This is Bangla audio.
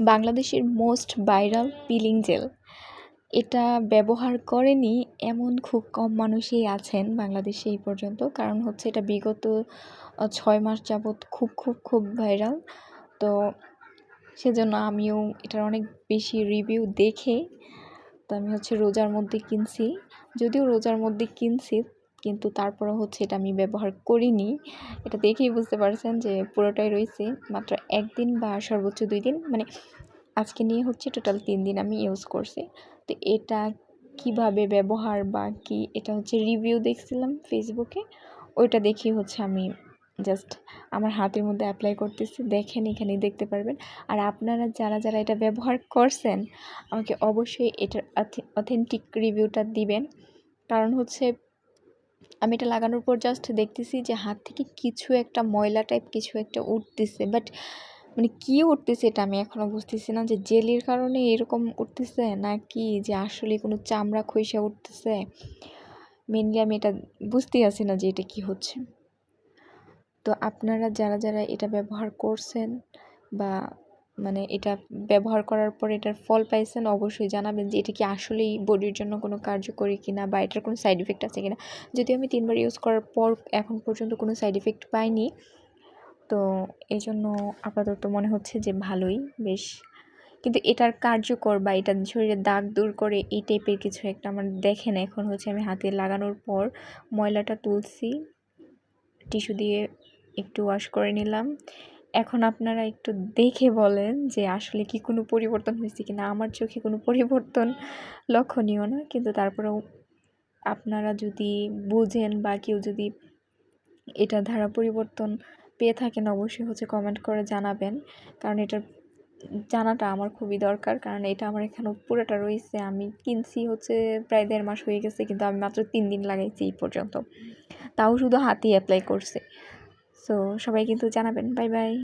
বাংলাদেশের মোস্ট ভাইরাল পিলিং জেল। এটা ব্যবহার করেনি এমন খুব কম মানুষই আছেন বাংলাদেশে এই পর্যন্ত, কারণ হচ্ছে এটা বিগত ছয় মাস যাবৎ খুব খুব খুব ভাইরাল। তো সেজন্য আমিও এটার অনেক বেশি রিভিউ দেখে, তো আমি হচ্ছে রোজার মধ্যে কিনছি। যদিও রোজার মধ্যে কিনছি কিন্তু তারপরে হচ্ছে এটা আমি ব্যবহার করিনি। এটা দেখেই বুঝতে পারছেন যে পুরোটাই রয়েছে মাত্র একদিন বা সর্বোচ্চ দুই দিন। মানে আজকে নিয়ে হচ্ছে টোটাল তিন দিন আমি ইউজ করছি। তো এটা কীভাবে ব্যবহার বা কি এটা হচ্ছে রিভিউ দেখছিলাম ফেসবুকে ওইটা দেখেই হচ্ছে আমি জাস্ট আমার হাতের মধ্যে অ্যাপ্লাই করতেছি। দেখেন এখানেই দেখতে পারবেন। আর আপনারা যারা যারা এটা ব্যবহার করছেন, আমাকে অবশ্যই এটার অথেন্টিক রিভিউটা দিবেন। কারণ হচ্ছে আমি এটা লাগানোর পর জাস্ট দেখতেছি যে হাত থেকে কিছু একটা ময়লা টাইপ কিছু একটা উঠতেছে বাট মানে কী উঠতেছে এটা আমি এখনও বুঝতেছি না যে জেলির কারণে এরকম উঠতেছে না কি যে আসলে কোনো চামড়া খইসা উঠতেছে? মেনলি আমি এটা বুঝতেই আছি না যে এটা কি হচ্ছে। তো আপনারা যারা যারা এটা ব্যবহার করছেন বা মানে এটা ব্যবহার করার পর এটার ফল পাইছেন, অবশ্যই জানাবেন যে এটা কি আসলেই বডির জন্য কোনো কার্যকরী কিনা বা এটার কোনো সাইড ইফেক্ট আছে কিনা। যদিও আমি তিনবার ইউজ করার পর এখন পর্যন্ত কোনো সাইড ইফেক্ট পাইনি। তো এই জন্য আপাতত মনে হচ্ছে যে ভালোই, বেশ। কিন্তু এটার কার্যকর বা এটা শরীরে দাগ দূর করে এই টাইপের কিছু একটা আমার দেখেন এখন হচ্ছে আমি হাতে লাগানোর পর ময়লাটা তুলছি টিস্যু দিয়ে একটু ওয়াশ করে নিলাম। এখন আপনারা একটু দেখে বলেন যে আসলে কি কোনো পরিবর্তন হয়েছে কিনা। আমার চোখে কোনো পরিবর্তন লক্ষণীয় না। কিন্তু তারপরেও আপনারা যদি বুঝেন বা কেউ যদি এটা ধারা পরিবর্তন পেয়ে থাকেন, অবশ্যই হচ্ছে কমেন্ট করে জানাবেন। কারণ এটা জানাটা আমার খুবই দরকার। কারণ এটা আমার এখানে পুরোটা রয়েছে। আমি কিনছি হচ্ছে প্রায় দেড় মাস হয়ে গেছে, কিন্তু আমি মাত্র তিন দিন লাগাইছি এই পর্যন্ত। তাও শুধু হাতেই অ্যাপ্লাই করছে। সো সবাই কিন্তু জানাবেন। Bye bye